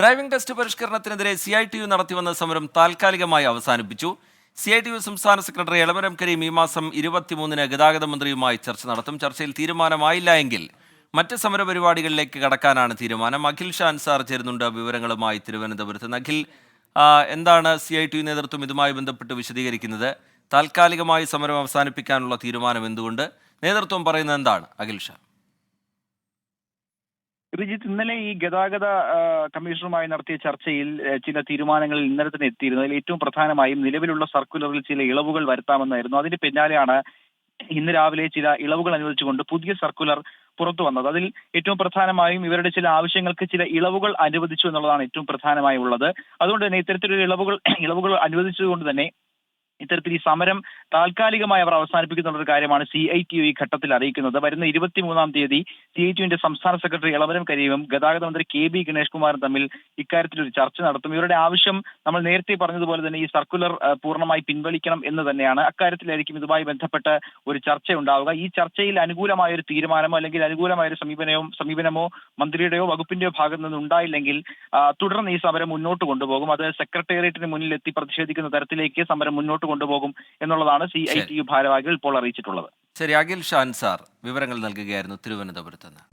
Driving test പരിഷ്കരണത്തിനെതിരെ C I T U നടത്തിവന്ന സമരം താൽക്കാലികമായി അവസാനിപ്പിച്ചു. സി ഐ ടി യു സംസ്ഥാന സെക്രട്ടറി എളമരം കരീം ഈ മാസം ഇരുപത്തിമൂന്നിന് ഗതാഗത മന്ത്രിയുമായി ചർച്ച നടത്തും. ചർച്ചയിൽ തീരുമാനമായില്ല എങ്കിൽ മറ്റ് സമരപരിപാടികളിലേക്ക് കടക്കാനാണ് തീരുമാനം. അഖിൽ ഷാൻ സാർ ചേരുന്നുണ്ട് വിവരങ്ങളുമായി തിരുവനന്തപുരത്ത്. അഖിൽ എന്താണ് സി ഐ ടി യു നേതൃത്വം ഇതുമായി ബന്ധപ്പെട്ട് വിശദീകരിക്കുന്നത്? താൽക്കാലികമായി സമരം അവസാനിപ്പിക്കാനുള്ള തീരുമാനം എന്തുകൊണ്ട്? നേതൃത്വം പറയുന്നത് എന്താണ്? അഖിൽ ഷാ റിജിത്ത് ഇന്നലെ ഈ ഗതാഗത കമ്മീഷണറുമായി നടത്തിയ ചർച്ചയിൽ ചില തീരുമാനങ്ങളിൽ ഇന്നലെ തന്നെ എത്തിയിരുന്നു. അതിൽ ഏറ്റവും പ്രധാനമായും നിലവിലുള്ള സർക്കുലറിൽ ചില ഇളവുകൾ വരുത്താമെന്നായിരുന്നു. അതിന് പിന്നാലെയാണ് ഇന്ന് രാവിലെ ചില ഇളവുകൾ അനുവദിച്ചുകൊണ്ട് പുതിയ സർക്കുലർ പുറത്തു വന്നത്. അതിൽ ഏറ്റവും പ്രധാനമായും ഇവരുടെ ചില ആവശ്യങ്ങൾക്ക് ചില ഇളവുകൾ അനുവദിച്ചു എന്നുള്ളതാണ് ഏറ്റവും പ്രധാനമായി ഉള്ളത് അതുകൊണ്ട് തന്നെ ഇത്തരത്തിലൊരു ഇളവുകൾ ഇളവുകൾ അനുവദിച്ചതുകൊണ്ട് തന്നെ ഇത്തരത്തിൽ ഈ സമരം താൽക്കാലികമായി അവർ അവസാനിപ്പിക്കുന്ന ഒരു കാര്യമാണ് സി ഐ ടി യു ഈ ഘട്ടത്തിൽ അറിയിക്കുന്നത്. വരുന്ന ഇരുപത്തിമൂന്നാം തീയതി സി ഐ ടിയുടെ സംസ്ഥാന സെക്രട്ടറി ഇളവരം കരീവും ഗതാഗത മന്ത്രി കെ ബി ഗണേഷ് കുമാറും തമ്മിൽ ഇക്കാര്യത്തിൽ ഒരു ചർച്ച നടത്തും. ഇവരുടെ ആവശ്യം നമ്മൾ നേരത്തെ പറഞ്ഞതുപോലെ തന്നെ ഈ സർക്കുലർ പൂർണമായി പിൻവലിക്കണം എന്ന് തന്നെയാണ്. അക്കാര്യത്തിലായിരിക്കും ഇതുമായി ബന്ധപ്പെട്ട് ഒരു ചർച്ച ഉണ്ടാവുക ഈ ചർച്ചയിൽ അനുകൂലമായ ഒരു തീരുമാനമോ അല്ലെങ്കിൽ അനുകൂലമായ ഒരു സമീപനവും സമീപനമോ മന്ത്രിയുടെയോ വകുപ്പിന്റെയോ ഭാഗത്ത് നിന്ന് ഉണ്ടായില്ലെങ്കിൽ തുടർന്ന് ഈ സമരം മുന്നോട്ട് കൊണ്ടുപോകും. അത് സെക്രട്ടേറിയറ്റിന് മുന്നിൽ എത്തി പ്രതിഷേധിക്കുന്ന തരത്തിലേക്ക് സമരം മുന്നോട്ട് കൊണ്ടുപോകും എന്നുള്ളതാണ് സി ഐ ടി യു ഭാരവാഹികൾ ഇപ്പോൾ അറിയിച്ചിട്ടുള്ളത്. ശരി അഖിൽ ഷാൻ സാർ വിവരങ്ങൾ നൽകുകയായിരുന്നു തിരുവനന്തപുരത്ത് നിന്ന്.